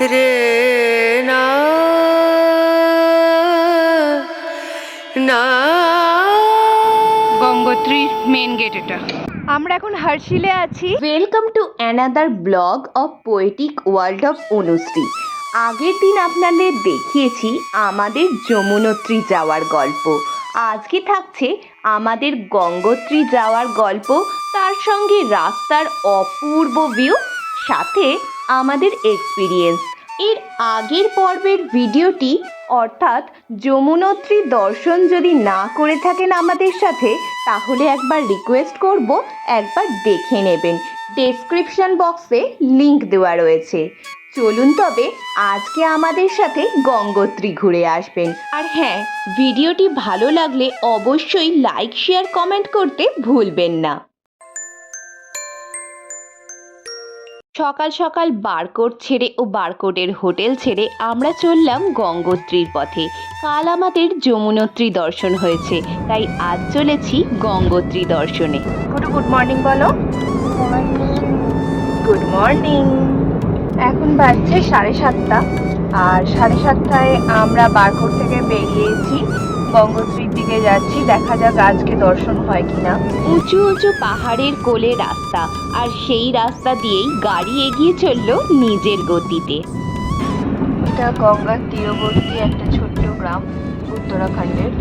রে না। না। গঙ্গোত্রীর মেন গেট এটা। আমরা এখন হার্শিলে আছি। Welcome to another blog of poetic world of Anushree আগের দিন আপনাদের দেখিয়েছি আমাদের যমুনোত্রী যাওয়ার গল্প। আজকে থাকছে আমাদের গঙ্গোত্রী যাওয়ার গল্প তার সঙ্গে রাস্তার অপূর্ব ভিউ সাথে আমাদের এক্সপিরিয়েন্স এর আগের পর্বের ভিডিওটি, অর্থাৎ যমুনত্রী দর্শন যদি না করে থাকেন আমাদের সাথে, তাহলে একবার রিকোয়েস্ট করব, একবার দেখে নেবেন। ডেসক্রিপশন বক্সে লিংক দেওয়া রয়েছে। চলুন তবে আজকে আমাদের সাথে গঙ্গোত্রী ঘুরে আসবেন। আর হ্যাঁ ভিডিওটি ভালো লাগলে অবশ্যই লাইক শেয়ার কমেন্ট করতে ভুলবেন না। সকাল সকাল বারকোট ছেড়ে ও বারকোটের হোটেল ছেড়ে আমরা চললাম গঙ্গোত্রীর পথে। কাল আমাদের যমুনোত্রী দর্শন হয়েছে, তাই আজ চলেছি গঙ্গোত্রী দর্শনে। গুড মর্নিং বলো। Good morning. এখন বাজছে সাড়ে সাতটা, আর সাড়ে সাতটায় আমরা বারকোট থেকে বেরিয়েছি। গঙ্গোত্রীর দিকে যাচ্ছি দেখা যাক আজকে দর্শন হয় কিনা। উঁচু উঁচু পাহাড়ের কোলে রাস্তা আর সেই রাস্তা দিয়েই গাড়ি এগিয়ে চলল নিজের গতিতে। এটা গঙ্গার তীরবর্তী একটা ছোট্ট গ্রাম উত্তরাখণ্ডের।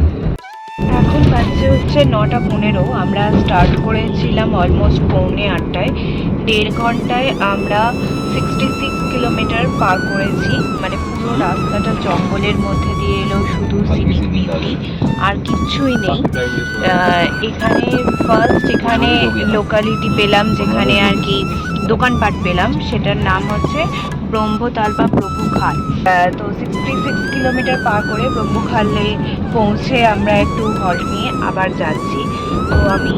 এখন বাজছে হচ্ছে নটা পনেরো। আমরা স্টার্ট করেছিলাম অলমোস্ট পৌনে আটটায়। দেড় ঘন্টায় আমরা সিক্সটি সিক্স কিলোমিটার পার করেছি। মানে পুরো রাস্তাটা জঙ্গলের মধ্যে দিয়ে এলো শুধু বিউটি আর কিচ্ছুই নেই। এখানে ফার্স্ট এখানে লোকালিটি পেলাম যেখানে আর কি দোকানপাট পেলাম। সেটার নাম হচ্ছে ব্রহ্মতাল বা আহ, তো সিক্সটি সিক্স কিলোমিটার পার করে ব্রহ্মখালে পৌঁছে আমরা একটু হল্ট নিয়ে আবার যাচ্ছি। তো আমি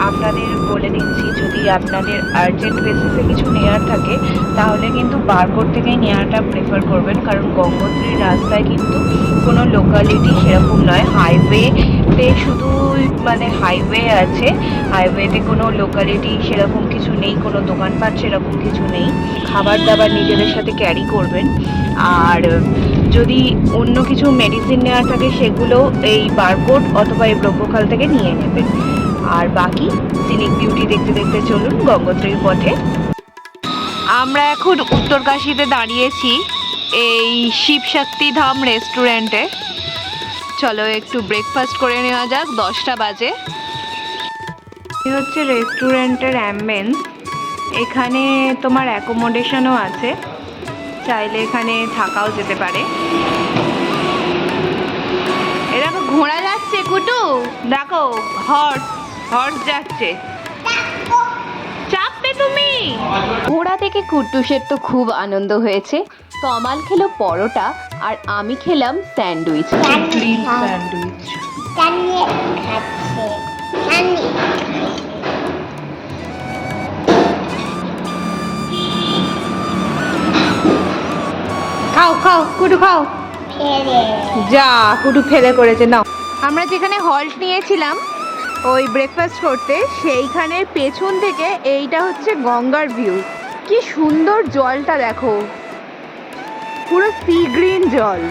আপনাদের বলে দিচ্ছি যদি আপনাদের আর্জেন্ট বেসিসে কিছু নেওয়ার থাকে তাহলে কিন্তু বারকোট থেকেই নেওয়াটা প্রেফার করবেন কারণ গঙ্গোত্রীর রাস্তায় কিন্তু কোনো লোকালিটি সেরকম নয়। হাইওয়েতে শুধু মানে হাইওয়ে আছে হাইওয়েতে কোনো লোকালিটি সেরকম কিছু নেই, কোনো দোকানপাট সেরকম কিছু নেই। খাবার দাবার নিজেদের সাথে ক্যারি করবেন। আর যদি অন্য কিছু মেডিসিন নেওয়ার থাকে, সেগুলো এই বারকোট অথবা এই ব্রহ্মখাল থেকে নিয়ে নেবেন। আর বাকি সিনিক বিউটি দেখতে দেখতে চলুন গঙ্গোত্রীর পথে। আমরা এখন উত্তরকাশীতে দাঁড়িয়েছি, এই শিবশক্তি ধাম রেস্টুরেন্টে চলো একটু ব্রেকফাস্ট করে নেওয়া যাক, দশটা বাজে। এই হচ্ছে রেস্টুরেন্টের অ্যাম্বেন্স এখানে তোমার অ্যাকোমোডেশনও আছে। চাইলে এখানে থাকাও যেতে পারে। এরকম ঘোড়া যাচ্ছে কুটু। দেখো হর্স হর্স যাচ্ছে। চাপবে তুমি। ঘোড়া থেকে কুট্টুসের তো খুব আনন্দ হয়েছে। কমাল খেলো পরোটা আর আমি খেলাম স্যান্ডউইচ। স্যান্ডউইচ কুটু খাও। যা কুটু ফেলে করেছে নাও। আমরা যেখানে হল্ট নিয়েছিলাম ওই ব্রেকফাস্ট করতে সেইখানের পেছন থেকে এইটা হচ্ছে গঙ্গার ভিউ কি সুন্দর জলটা দেখো। পুরো সি গ্রিন জল।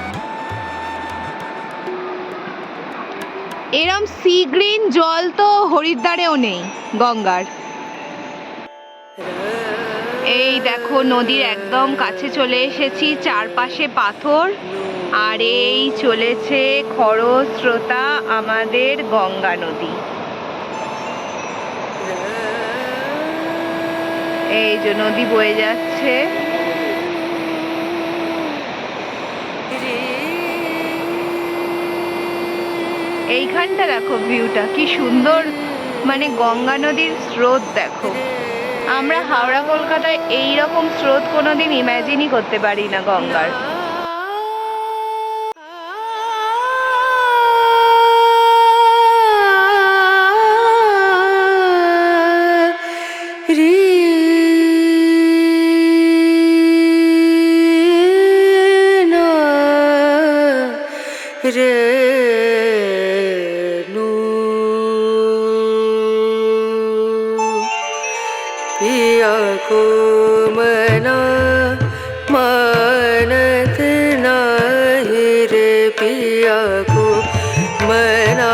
এরম সি গ্রিন জল তো হরিদ্বারেও নেই গঙ্গার। দেখো, নদীর একদম কাছে চলে এসেছি, চারপাশে পাথর। আর এই চলেছে খরস্রোতা, আমাদের গঙ্গা নদী। এই যে নদী বয়ে যাচ্ছে। এইখানটা দেখো ভিউটা কি সুন্দর। মানে গঙ্গা নদীর স্রোত দেখো। আমরা হাওড়া কলকাতায় এই রকম স্রোত কোনোদিন ইম্যাজিনই করতে পারি না গঙ্গার। कोमला मानत नाही रे पिया को। मना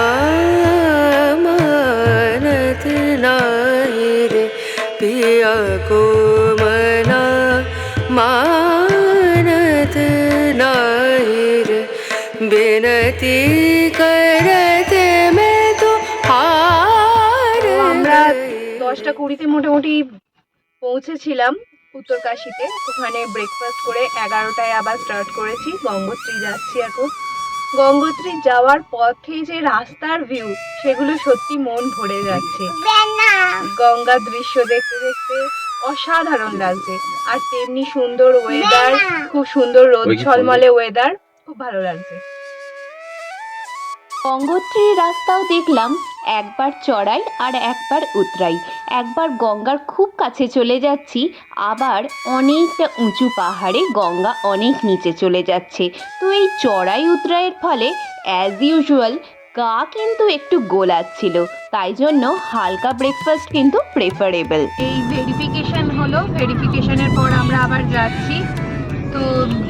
मानत नाही रे पिया को। मना मानत नाही रे। बिनती करते मैं तो हार আমরা দশটা কুড়িতে মোটামুটি পৌঁছেছিলাম উত্তরকাশিতে। ওখানে ব্রেকফাস্ট করে এগারোটায় আবার স্টার্ট করেছি। গঙ্গোত্রী যাচ্ছি এখন। গঙ্গোত্রী যাওয়ার পথে যে রাস্তার ভিউ সেগুলো সত্যি মন ভরে যাচ্ছে। গঙ্গার দৃশ্য দেখতে দেখতে অসাধারণ লাগছে। আর তেমনি সুন্দর ওয়েদার খুব সুন্দর রোদ ঝলমলে ওয়েদার খুব ভালো লাগছে। গঙ্গোত্রীর রাস্তাও দেখলাম একবার চড়াই আর একবার উতরাই। একবার গঙ্গার খুব কাছে চলে যাচ্ছি, আবার অনেকটা উঁচু পাহাড়ে গঙ্গা অনেক নিচে চলে যাচ্ছে। তো এই চড়াই উতরাইয়ের ফলে অ্যাজ ইউজুয়াল গা কিন্তু একটু গোলাচ্ছিল। তাই জন্য হালকা ব্রেকফাস্ট কিন্তু প্রেফারেবল এই ভেরিফিকেশন হলো। ভেরিফিকেশনের পর আমরা আবার যাচ্ছি। তো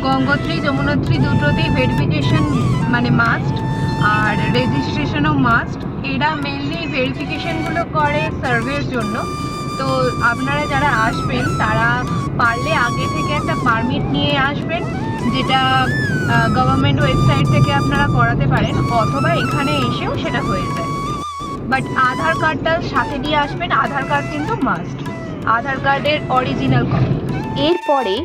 গঙ্গোত্রী, যমুনোত্রী দুটোতেই ভেরিফিকেশন মানে মাস্ট আর রেজিস্ট্রেশনও মাস্ট এরা মেনলি ভেরিফিকেশনগুলো করে সার্ভের জন্য। তো আপনারা যারা আসবেন, তারা পারলে আগে থেকে একটা পারমিট নিয়ে আসবেন, যেটা গভর্নমেন্ট ওয়েবসাইট থেকে আপনারা করাতে পারেন, অথবা এখানে এসেও সেটা হয়ে যায়। বাট আধার কার্ডটা সাথে নিয়ে আসবেন, আধার কার্ড কিন্তু মাস্ট আধার কার্ডের অরিজিনাল কপি এরপরে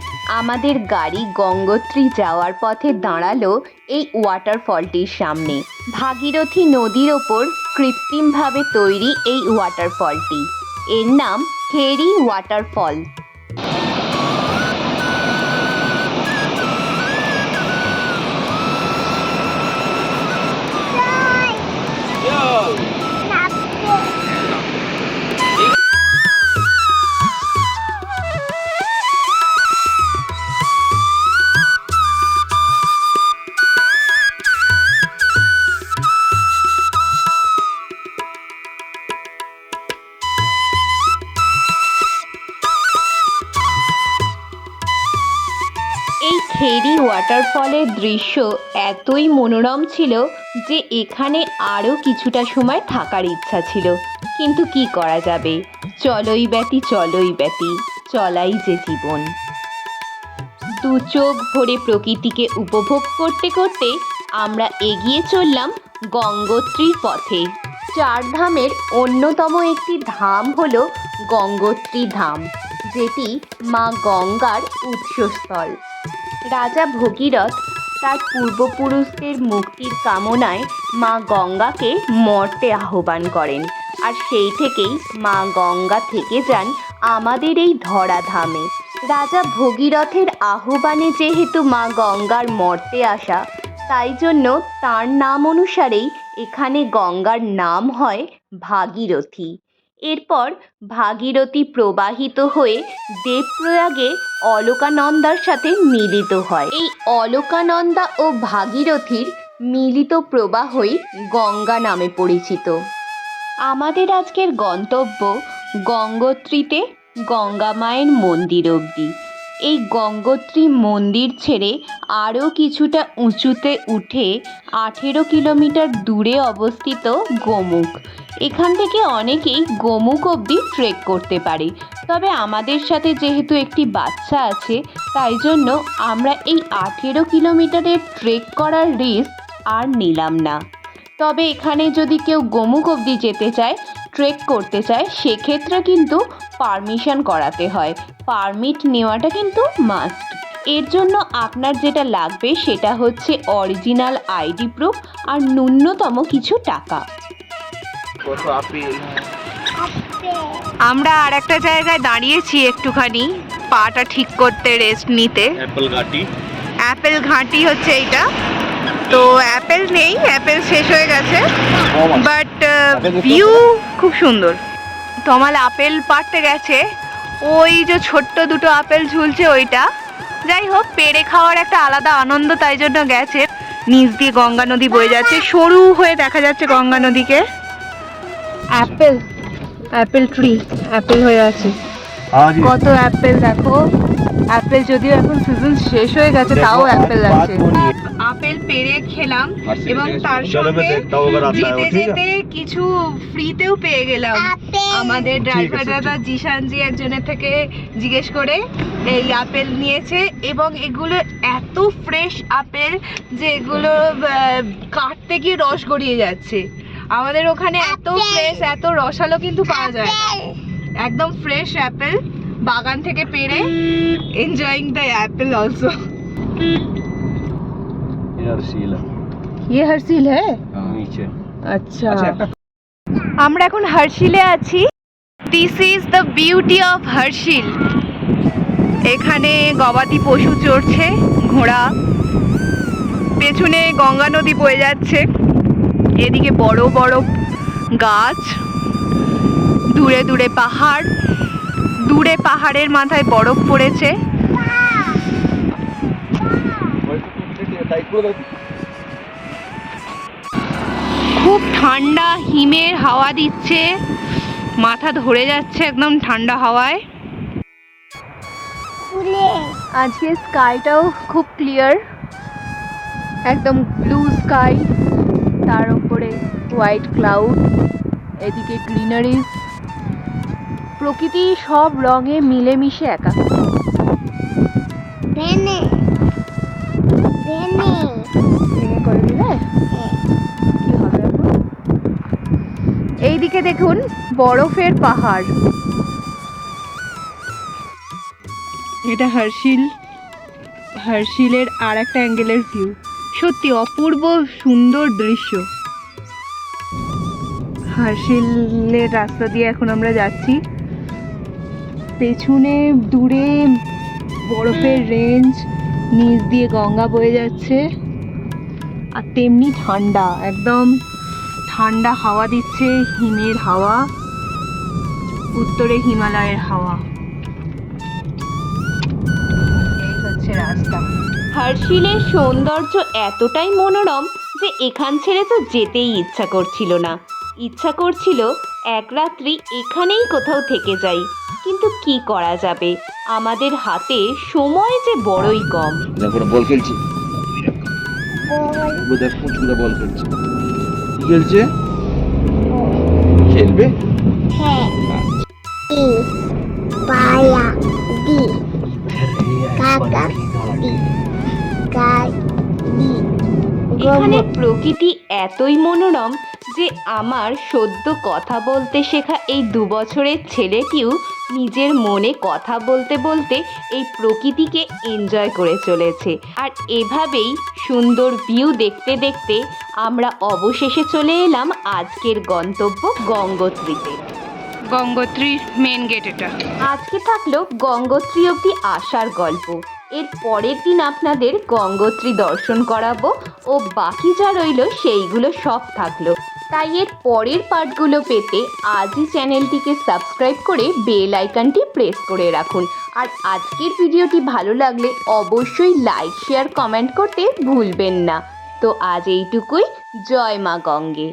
আমাদের গাড়ি গঙ্গোত্রী যাওয়ার পথে দাঁড়াল এই ওয়াটারফলটির সামনে। ভাগীরথী নদীর ওপর কৃত্রিমভাবে তৈরি এই ওয়াটারফলটি এর নাম হেরি ওয়াটারফল খেরি ওয়াটারফলের দৃশ্য এতই মনোরম ছিল যে এখানে আরও কিছুটা সময় থাকার ইচ্ছা ছিল। কিন্তু কি করা যাবে? চলই ব্যতি চলই ব্যতি, চলাই যে জীবন। দু চোখ ভরে প্রকৃতিকে উপভোগ করতে করতে আমরা এগিয়ে চললাম গঙ্গোত্রীর পথে। চার ধামের অন্যতম একটি ধাম হল গঙ্গোত্রী ধাম, যেটি মা গঙ্গার উৎসস্থল। রাজা ভগীরথ তার পূর্বপুরুষদের মুক্তির কামনায় মা গঙ্গাকে মর্তে আহ্বান করেন। আর সেই থেকেই মা গঙ্গা থেকে যান আমাদের এই ধরাধামে। রাজা ভগীরথের আহ্বানে যেহেতু মা গঙ্গার মর্তে আসা, তাই জন্য তার নাম অনুসারেই এখানে গঙ্গার নাম হয় ভাগীরথী। এরপর ভাগীরথী প্রবাহিত হয়ে দেবপ্রয়াগে অলোকানন্দার সাথে মিলিত হয়। এই অলোকানন্দা ও ভাগীরথীর মিলিত প্রবাহই গঙ্গা নামে পরিচিত। আমাদের আজকের গন্তব্য গঙ্গোত্রীতে গঙ্গা মায়ের মন্দির অবধি। এই গঙ্গোত্রী মন্দির ছেড়ে আরও কিছুটা উঁচুতে উঠে আঠেরো কিলোমিটার দূরে অবস্থিত গোমুখ। এখান থেকে অনেকেই গোমুখ অবধি ট্রেক করতে পারে। তবে আমাদের সাথে যেহেতু একটি বাচ্চা আছে, তাই জন্য আমরা এই আঠেরো কিলোমিটারের ট্রেক করার রিস্ক আর নিলাম না। তবে এখানে যদি কেউ গোমুখ অবধি যেতে চায়, ট্রেক করতে চায়, সেক্ষেত্রে কিন্তু পারমিশন করাতে হয়। পারমিট নেওয়াটা কিন্তু মাস্ট এর জন্য আপনার যেটা লাগবে সেটা হচ্ছে অরিজিনাল আইডি প্রুফ আর ন্যূনতম কিছু টাকা। আমরা আর একটা জায়গায় দাঁড়িয়েছি একটুখানি। পাটা ঠিক করতে রেস্ট নিতে। অ্যাপল ঘাঁটি। হচ্ছে এইটা। তো অ্যাপেল নেই অ্যাপেল শেষ হয়ে গেছে। বাট ভিউ খুব সুন্দর। তমাল আপেল পাড়তে গেছে। ওই যে ছোট্ট দুটো আপেল ঝুলছে ওইটা। যাই হোক পেড়ে খাওয়ার একটা আলাদা আনন্দ তাই জন্য গেছে। নিচ দিয়ে গঙ্গা নদী বয়ে যাচ্ছে সরু হয়ে দেখা যাচ্ছে গঙ্গা নদীকে। অ্যাপেল অ্যাপেল ট্রি অ্যাপেল হয়ে আছে। কত অ্যাপেল দেখো। অ্যাপেল যদিও এখন সিজন শেষ হয়ে গেছে তাও অ্যাপেল আছে। আপেল পেরে খেলাম এবং তার সঙ্গে যেতে যেতে কিছু ফ্রিতেও পেয়ে গেলাম। আমাদের ড্রাইভার দাদা জিশানজি একজনের থেকে জিজ্ঞেস করে এই আপেল নিয়েছে এবং এগুলো এত ফ্রেশ আপেল যে এগুলো কাটতে গিয়ে রস গড়িয়ে যাচ্ছে। আমাদের ওখানে এত ফ্রেশ এত রসালো কিন্তু পাওয়া যায় একদম ফ্রেশ অ্যাপেল বাগান থেকে পেরে এনজয়িং দ্য অ্যাপেল অলসো यार शीला ये हर्षिल है नीचे আচ্ছা अच्छा একটা আমরা এখন হার্শিলে আছি this is the beauty of Harsil এখানে গবাদি পশু চড়ছে ঘোড়া পেছনে গঙ্গা নদী বয়ে যাচ্ছে এদিকে বড় বড় গাছ দূরে দূরে পাহাড় দূরে পাহাড়ের মাথায় বরফ পড়েছে। খুব ঠান্ডা হিমের হাওয়া দিচ্ছে। মাথা ধরে যাচ্ছে একদম ঠান্ডা হাওয়ায়। আজকে স্কাইটাও খুব ক্লিয়ার। একদম ব্লু স্কাই। তার উপরে হোয়াইট ক্লাউড। এদিকে গ্রিনারিজ। প্রকৃতি সব রঙে মিলেমিশে একা। ভেঙে করে দিলে? কি হবে এইদিকে দেখুন বরফের পাহাড়। এটা হার্শিল। হার্শিলের আর একটা অ্যাঙ্গেলের ভিউ। সত্যি অপূর্ব সুন্দর দৃশ্য। হার্শিলের রাস্তা দিয়ে এখন আমরা যাচ্ছি। পেছনে দূরে বরফের রেঞ্জ নিচ দিয়ে গঙ্গা বয়ে যাচ্ছে। আর তেমনি ঠান্ডা একদম ঠান্ডা হাওয়া দিচ্ছে হিমের হাওয়া উত্তরে হিমালয়ের হাওয়া। এই হচ্ছে রাস্তা। হার্শিলের সৌন্দর্য এতটাই মনোরম যে এখান ছেড়ে তো যেতেই ইচ্ছা করছিল না। ইচ্ছা করছিল এক রাত্রি এখানেই কোথাও থেকে যাই। কিন্তু কি করা যাবে? আমাদের হাতে সময় যে বড়ই কম। বল খেলছে। খেলছে। কি খেলছে? খেলবে? এখানে প্রকৃতি এতই মনোরম যে আমার সদ্য কথা বলতে শেখা এই দু বছরের ছেলেটিও নিজের মনে কথা বলতে বলতে এই প্রকৃতিকে এনজয় করে চলেছে। আর এভাবেই সুন্দর ভিউ দেখতে দেখতে আমরা অবশেষে চলে এলাম আজকের গন্তব্য গঙ্গোত্রীতে। গঙ্গোত্রীর মেন গেট এটা। আজকে থাকল গঙ্গোত্রী অবধি আসার গল্প। এর পরের দিন আপনাদের গঙ্গোত্রী দর্শন করাবো ও বাকি যা রইল সেইগুলো সব থাকল। তাই এর পরের পার্টগুলো পেতে আজই চ্যানেলটিকে সাবস্ক্রাইব করে বেল আইকনটি প্রেস করে রাখুন। আর আজকের ভিডিওটি ভালো লাগলে অবশ্যই লাইক, শেয়ার, কমেন্ট করতে ভুলবেন না। তো আজ এইটুকুই। জয় মা গঙ্গে।